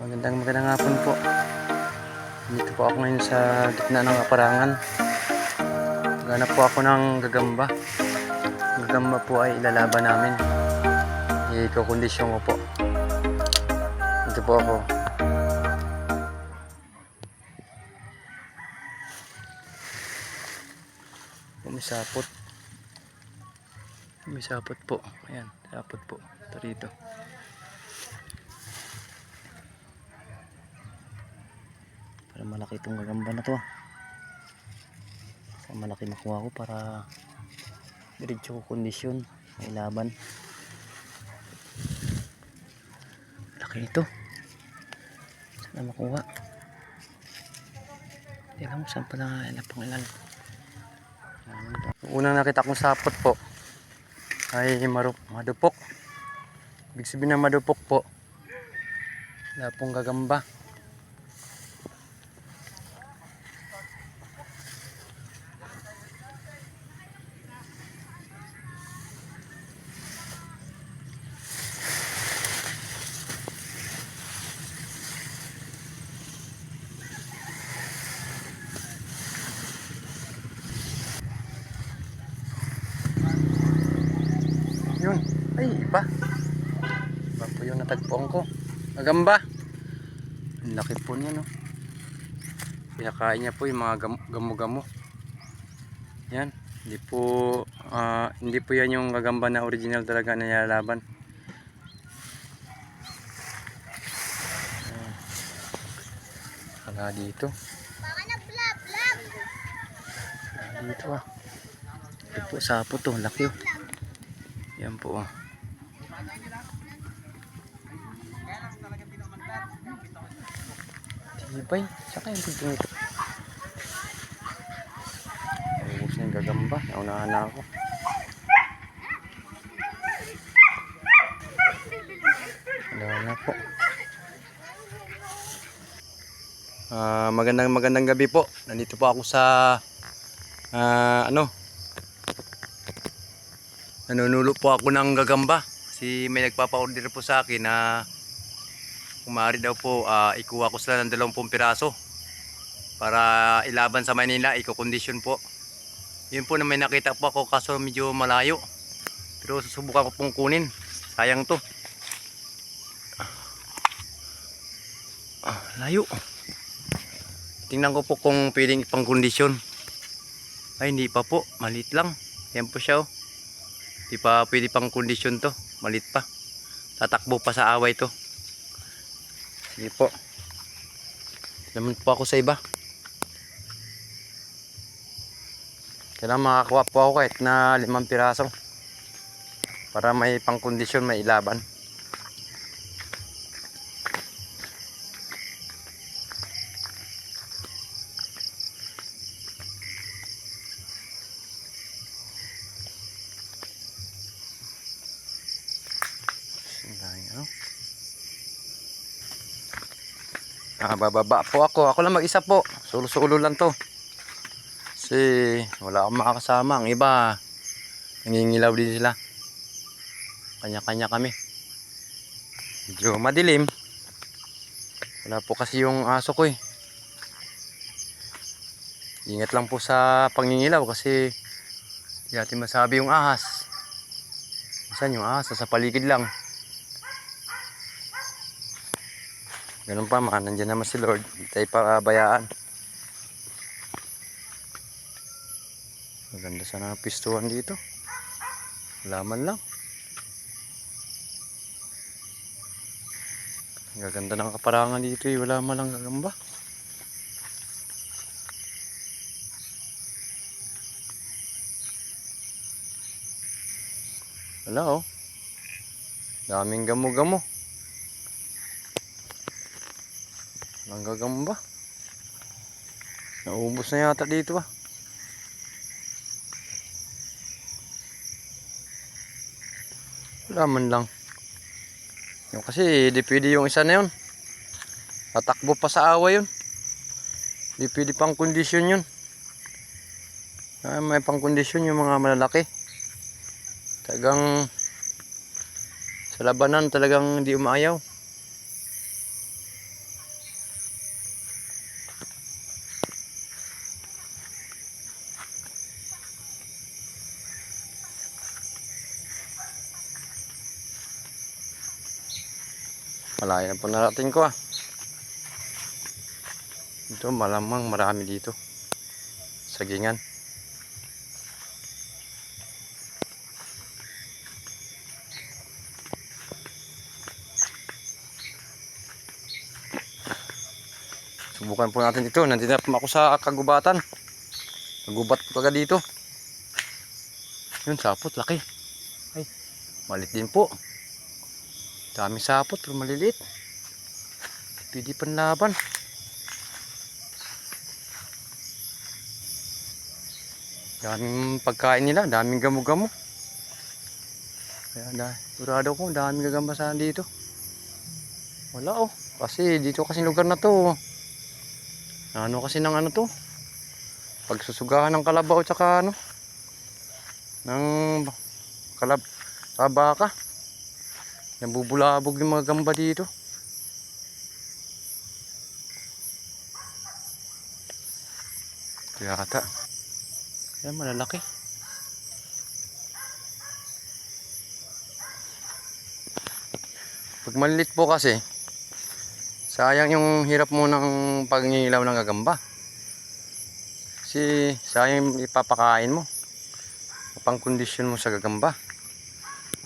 Magandang magandang hapon po. Dito po ako ngayon sa gitna ng kaparangan. Ganap po ako ng gagamba. Gagamba po ay ilalaban namin. Ikakondisyon ko po. Dito po ako. May sapot. May sapot po. Ayan, sapot po. Ito rito. Para malaki itong gagamba na to. ah. Sa malaki makuha ko para diretso ko kondisyon. May laban. Laki ito. Sana makuha. Hindi alam saan pala ilan pang ilan. Unang nakita kong sapot po ay maru madupok. Ibig sabihin na madupok po. Wala pong gagamba. Yun. Ay, iba. Iba po yung natagpuan ko. Magamba. Ang laki po niya, no. Pinakain niya po yung mga gam- gamo-gamo. Yan. Hindi po, ah, hindi po yan yung gagamba na original talaga na nilalaban. Saka dito. Dito ah. Ito po, sapo to. Laki oh. Yan po. oh. Tibay. Saka yung bugtong ito. Ubus na yung gagamba. Naunahan na ako. Wala na po. Ah, magandang magandang gabi po. Nandito po ako sa ah, ano nanunulo po ako ng gagamba kasi may nagpapa-order po sa akin na kumari daw po ah, ikuha ko sila ng 20 piraso para ilaban sa Manila, iko-condition po. Yun po na may nakita po ako kaso medyo malayo. Pero susubukan ko pong kunin. Sayang to. Ah, layo. Tingnan ko po kung pwedeng ipang kondisyon ay hindi pa po, malit lang. Yan po siya oh. Di pa pwede pang kondisyon to. Malit pa. Tatakbo pa sa away to. Sige po. Naman po ako sa iba. Kailangan makakuha po ako kahit na limang piraso. Para may pang kondisyon, may ilaban. Ang ano? Ah, bababa po ako. Ako lang mag-isa po. Sulo-sulo lang to. Kasi wala akong makakasama. Ang iba, nangingilaw din sila. Kanya-kanya kami. Medyo madilim. Wala po kasi yung aso ko eh. Ingat lang po sa pangingilaw kasi hindi natin masabi yung ahas. Saan yung ahas? Sa paligid lang. Ganun pa man, nandiyan naman si Lord. Hindi tayo pabayaan. Maganda sana ang pistuhan dito. Wala man lang. Ang gaganda ng kaparangan dito eh. Wala man lang gagamba. Wala oh. Daming gamo-gamo. Ang gagamba. Naubos na yata dito ah. Wala man lang. Yung kasi di pwede yung isa na yun. Tatakbo pa sa awa yun. Di pwede pang kondisyon yun. Ah, may pang kondisyon yung mga malalaki. Talagang sa labanan talagang hindi umaayaw. Malayo na po narating ko ah. Ito malamang marami dito. Sagingan. Subukan po natin ito. Nandito na po ako sa kagubatan. Nagubat po agad dito. Yun, sapot. Laki. Ay, malit din po. Daming sapot, pero maliliit. Pwede panlaban. Daming pagkain nila, daming gamo-gamo. Kaya da, sigurado ko, daming gagambasan dito. Wala oh, kasi dito kasi lugar na to. Ano kasi ng ano to? Pagsusugahan ng kalabaw tsaka ano? Ng kalab kabaka. Nabubulabog yung mga gamba dito. Kaya kata. Yan malalaki. Pag malilit po kasi, sayang yung hirap mo ng pagngilaw ng gagamba. Kasi sayang ipapakain mo. Pang kondisyon mo sa gagamba.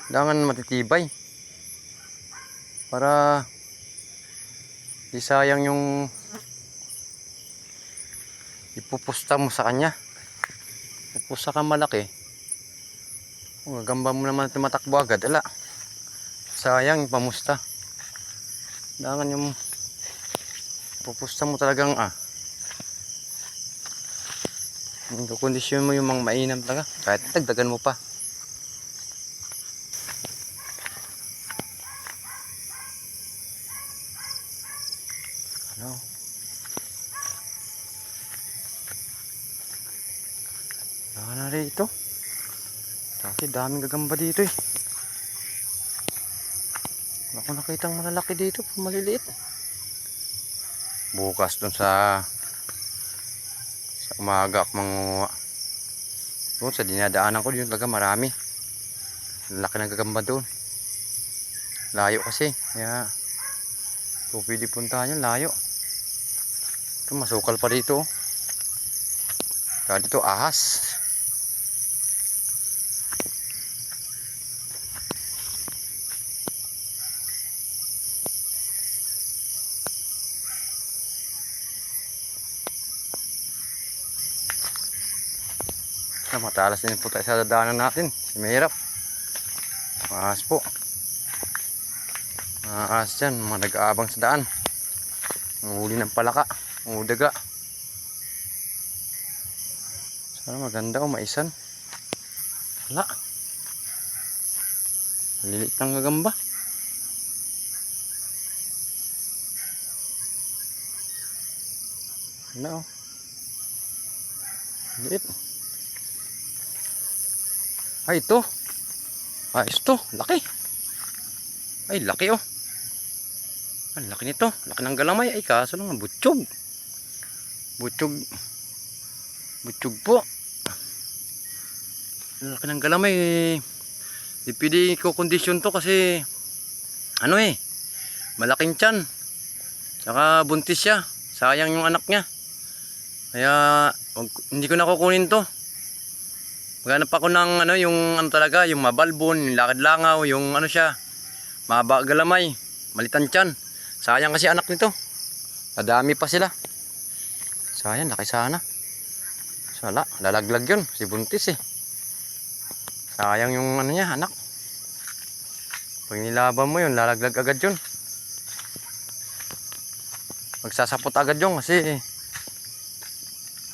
Kailangan matitibay. Para di sayang yung ipupusta mo sa kanya. Pupusta ka malaki. Gagamba mo naman at tumatakbo agad, ala. Sayang pamusta. Kailangan yung pupusta mo talagang ah. Kondisyon mo yung mga mainam talaga. Kahit dagdagan mo pa. Ano? Wala na rito. Dati daming gagamba dito eh. Wala ko nakitang malalaki dito. Maliliit. Bukas dun sa sa umaga ako manguha. Doon sa dinadaanan ko yun talaga marami. Laki ng gagamba doon. Layo kasi. Kaya kung pwede puntahan yun, layo. Ito masukal pa dito. Kaya ahas. Ah, matalas din po tayo sa dadaanan natin. Mahirap. Ahas po. Mga ahas dyan, mga nag-aabang sa daan. Huli ng palaka. Udaga. Sana maganda o maisan. Wala. Maliliit ng gagamba. Wala o. Liit. Ay, ito. Ah, ito. Laki. Ay, laki oh. Ang laki nito. Laki ng galamay. Ay, kaso lang, butchog. Butchog. Butchog po. Laki ng galamay. Di pwede ko kondisyon to kasi ano eh, malaking tiyan. Saka buntis siya. Sayang yung anak niya. Kaya wag- hindi ko na kukunin to. Maghanap ako ng ano, yung ano talaga, yung mabalbon, yung lakad langaw, yung ano siya, maba galamay, malitan tiyan. Sayang kasi anak nito. Nadami pa sila. Sayang, laki sana. Sala, lalaglag yun, si buntis eh. Sayang yung ano niya, anak. Pag nilaban mo yun, lalaglag agad yun. Magsasapot agad yun kasi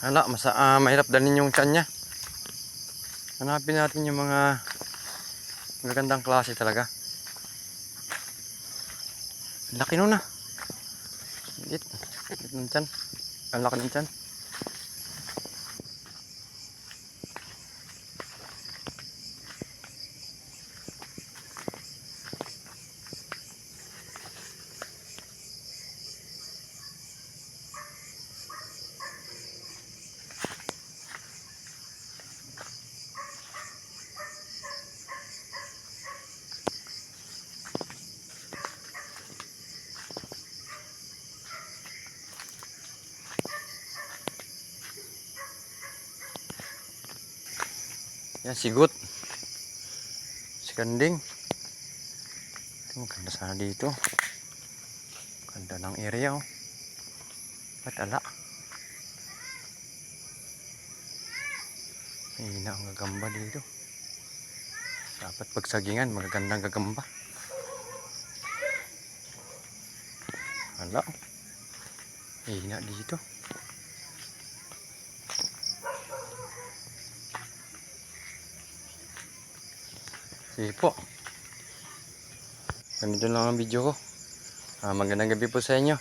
hala, masa, ah, mahirap dalhin yung tiyan niya. Hanapin natin yung mga magagandang klase talaga. Laki nun ah. Lit. Lit ng tiyan. Ang laki ng tiyan. Yan, sigot. Si Kanding. Maganda sana dito. Ganda ng area, oh. Ba't ala? Hina ang gagamba dito. Dapat pagsagingan, magagandang gagamba. Ala. Hina dito. Sige po. Ganito lang ang video ko. Ah, magandang gabi po sa inyo.